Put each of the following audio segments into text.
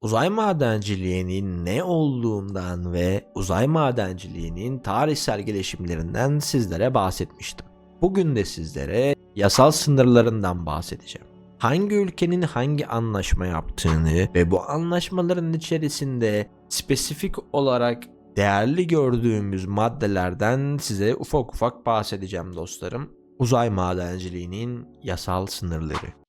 Uzay madenciliğinin ne olduğundan ve uzay madenciliğinin tarihsel gelişimlerinden sizlere bahsetmiştim. Bugün de sizlere yasal sınırlarından bahsedeceğim. Hangi ülkenin hangi anlaşma yaptığını ve bu anlaşmaların içerisinde spesifik olarak değerli gördüğümüz maddelerden size ufak ufak bahsedeceğim dostlarım. Uzay madenciliğinin yasal sınırları.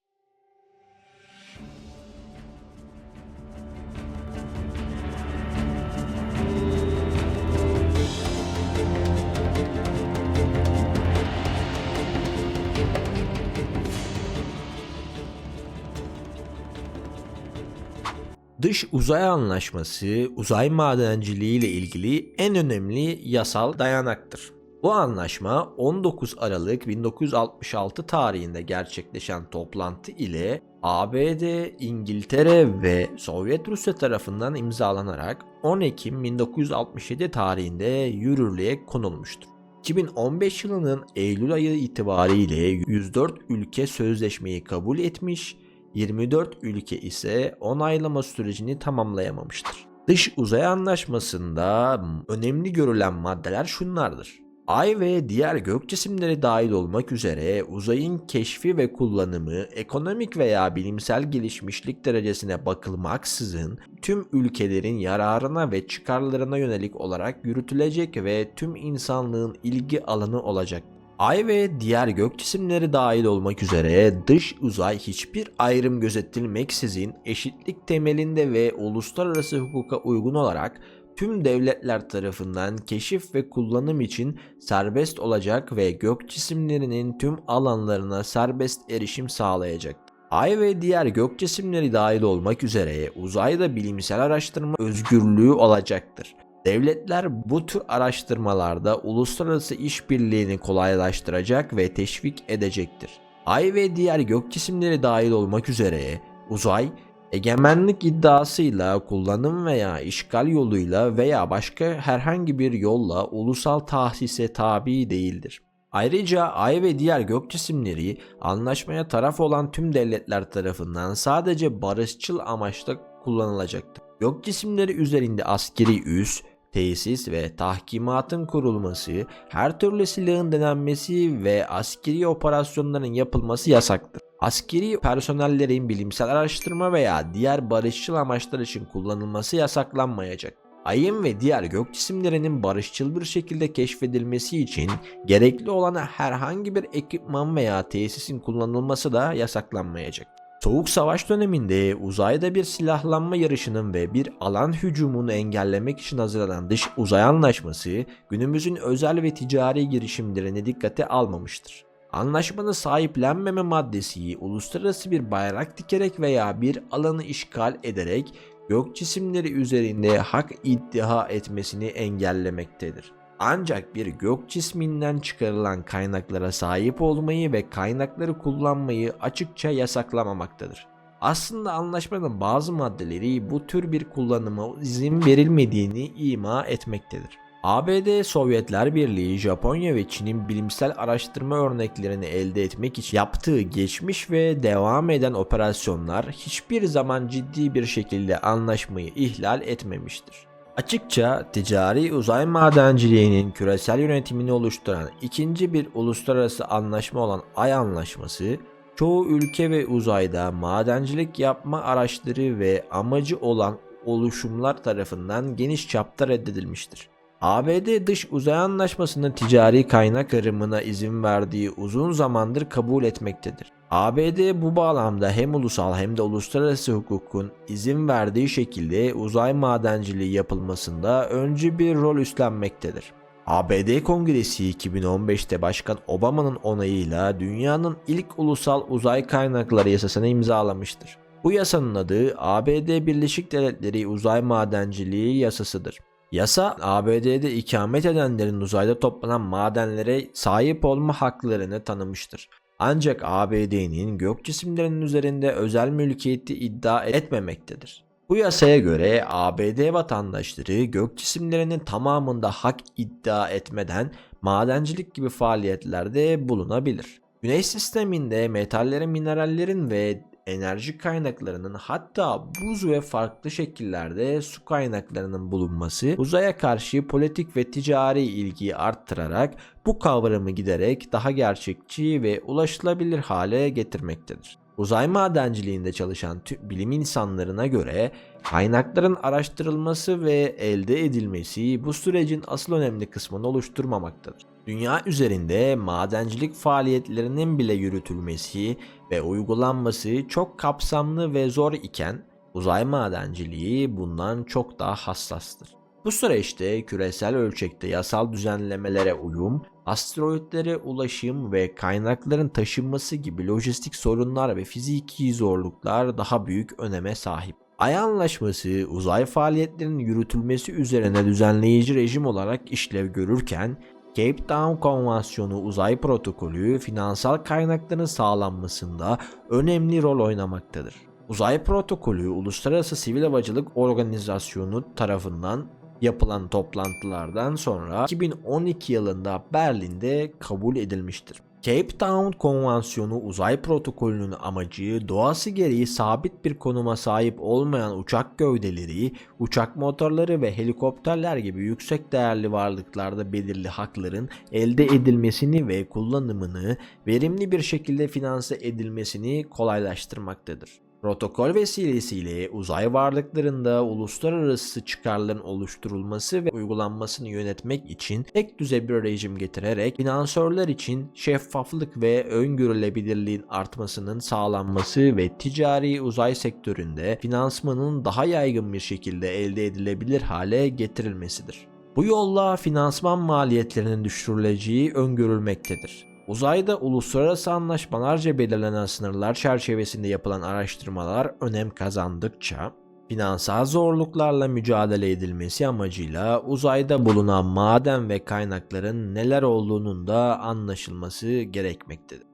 Dış Uzay Anlaşması uzay madenciliği ile ilgili en önemli yasal dayanaktır. Bu anlaşma 19 Aralık 1966 tarihinde gerçekleşen toplantı ile ABD, İngiltere ve Sovyet Rusya tarafından imzalanarak 10 Ekim 1967 tarihinde yürürlüğe konulmuştur. 2015 yılının Eylül ayı itibariyle 104 ülke sözleşmeyi kabul etmiş 24 ülke ise onaylama sürecini tamamlayamamıştır. Dış uzay anlaşmasında önemli görülen maddeler şunlardır. Ay ve diğer gök cisimleri dahil olmak üzere uzayın keşfi ve kullanımı ekonomik veya bilimsel gelişmişlik derecesine bakılmaksızın tüm ülkelerin yararına ve çıkarlarına yönelik olarak yürütülecek ve tüm insanlığın ilgi alanı olacak. Ay ve diğer gök cisimleri dahil olmak üzere dış uzay hiçbir ayrım gözetilmeksizin eşitlik temelinde ve uluslararası hukuka uygun olarak tüm devletler tarafından keşif ve kullanım için serbest olacak ve gök cisimlerinin tüm alanlarına serbest erişim sağlayacak. Ay ve diğer gök cisimleri dahil olmak üzere uzayda bilimsel araştırma özgürlüğü olacaktır. Devletler bu tür araştırmalarda uluslararası işbirliğini kolaylaştıracak ve teşvik edecektir. Ay ve diğer gök cisimleri dahil olmak üzere uzay egemenlik iddiasıyla kullanım veya işgal yoluyla veya başka herhangi bir yolla ulusal tahsise tabi değildir. Ayrıca ay ve diğer gök cisimleri anlaşmaya taraf olan tüm devletler tarafından sadece barışçıl amaçla kullanılacaktır. Gök cisimleri üzerinde askeri üs, tesis ve tahkimatın kurulması, her türlü silahın denenmesi ve askeri operasyonların yapılması yasaktır. Askeri personellerin bilimsel araştırma veya diğer barışçıl amaçlar için kullanılması yasaklanmayacak. Ayın ve diğer gök cisimlerinin barışçıl bir şekilde keşfedilmesi için gerekli olan herhangi bir ekipman veya tesisin kullanılması da yasaklanmayacak. Soğuk savaş döneminde uzayda bir silahlanma yarışının ve bir alan hücumunu engellemek için hazırlanan dış uzay anlaşması günümüzün özel ve ticari girişimlerini dikkate almamıştır. Anlaşmanın sahiplenmeme maddesi uluslararası bir bayrak dikerek veya bir alanı işgal ederek gök cisimleri üzerinde hak iddia etmesini engellemektedir. Ancak bir gök cisminden çıkarılan kaynaklara sahip olmayı ve kaynakları kullanmayı açıkça yasaklamamaktadır. Aslında anlaşmanın bazı maddeleri bu tür bir kullanıma izin verilmediğini ima etmektedir. ABD, Sovyetler Birliği, Japonya ve Çin'in bilimsel araştırma örneklerini elde etmek için yaptığı geçmiş ve devam eden operasyonlar hiçbir zaman ciddi bir şekilde anlaşmayı ihlal etmemiştir. Açıkça ticari uzay madenciliğinin küresel yönetimini oluşturan ikinci bir uluslararası anlaşma olan Ay Anlaşması, çoğu ülke ve uzayda madencilik yapma araçları ve amacı olan oluşumlar tarafından geniş çapta reddedilmiştir. ABD Dış Uzay Anlaşması'nın ticari kaynak arımına izin verdiği uzun zamandır kabul etmektedir. ABD bu bağlamda hem ulusal hem de uluslararası hukukun izin verdiği şekilde uzay madenciliği yapılmasında öncü bir rol üstlenmektedir. ABD Kongresi 2015'te Başkan Obama'nın onayıyla dünyanın ilk ulusal uzay kaynakları yasasını imzalamıştır. Bu yasanın adı ABD Birleşik Devletleri Uzay Madenciliği Yasasıdır. Yasa ABD'de ikamet edenlerin uzayda toplanan madenlere sahip olma haklarını tanımıştır. Ancak ABD'nin gök cisimlerinin üzerinde özel mülkiyeti iddia etmemektedir. Bu yasaya göre ABD vatandaşları gök cisimlerinin tamamında hak iddia etmeden madencilik gibi faaliyetlerde bulunabilir. Güneş sisteminde metallerin, minerallerin ve enerji kaynaklarının hatta buz ve farklı şekillerde su kaynaklarının bulunması uzaya karşı politik ve ticari ilgiyi arttırarak bu kavramı giderek daha gerçekçi ve ulaşılabilir hale getirmektedir. Uzay madenciliğinde çalışan tüm bilim insanlarına göre kaynakların araştırılması ve elde edilmesi bu sürecin asıl önemli kısmını oluşturmamaktadır. Dünya üzerinde madencilik faaliyetlerinin bile yürütülmesi ve uygulanması çok kapsamlı ve zor iken uzay madenciliği bundan çok daha hassastır. Bu süreçte küresel ölçekte yasal düzenlemelere uyum, asteroitlere ulaşım ve kaynakların taşınması gibi lojistik sorunlar ve fiziki zorluklar daha büyük öneme sahip. Ay Anlaşması uzay faaliyetlerinin yürütülmesi üzerine düzenleyici rejim olarak işlev görürken Cape Town Konvansiyonu Uzay Protokolü finansal kaynakların sağlanmasında önemli rol oynamaktadır. Uzay Protokolü Uluslararası Sivil Havacılık Organizasyonu tarafından yapılan toplantılardan sonra 2012 yılında Berlin'de kabul edilmiştir. Cape Town Konvansiyonu uzay protokolünün amacı doğası gereği sabit bir konuma sahip olmayan uçak gövdeleri, uçak motorları ve helikopterler gibi yüksek değerli varlıklarda belirli hakların elde edilmesini ve kullanımını verimli bir şekilde finanse edilmesini kolaylaştırmaktadır. Protokol vesilesiyle uzay varlıklarında uluslararası çıkarların oluşturulması ve uygulanmasını yönetmek için tek düze bir rejim getirerek finansörler için şeffaflık ve öngörülebilirliğin artmasının sağlanması ve ticari uzay sektöründe finansmanın daha yaygın bir şekilde elde edilebilir hale getirilmesidir. Bu yolla finansman maliyetlerinin düşürüleceği öngörülmektedir. Uzayda uluslararası anlaşmalarca belirlenen sınırlar çerçevesinde yapılan araştırmalar önem kazandıkça finansal zorluklarla mücadele edilmesi amacıyla uzayda bulunan maden ve kaynakların neler olduğunun da anlaşılması gerekmektedir.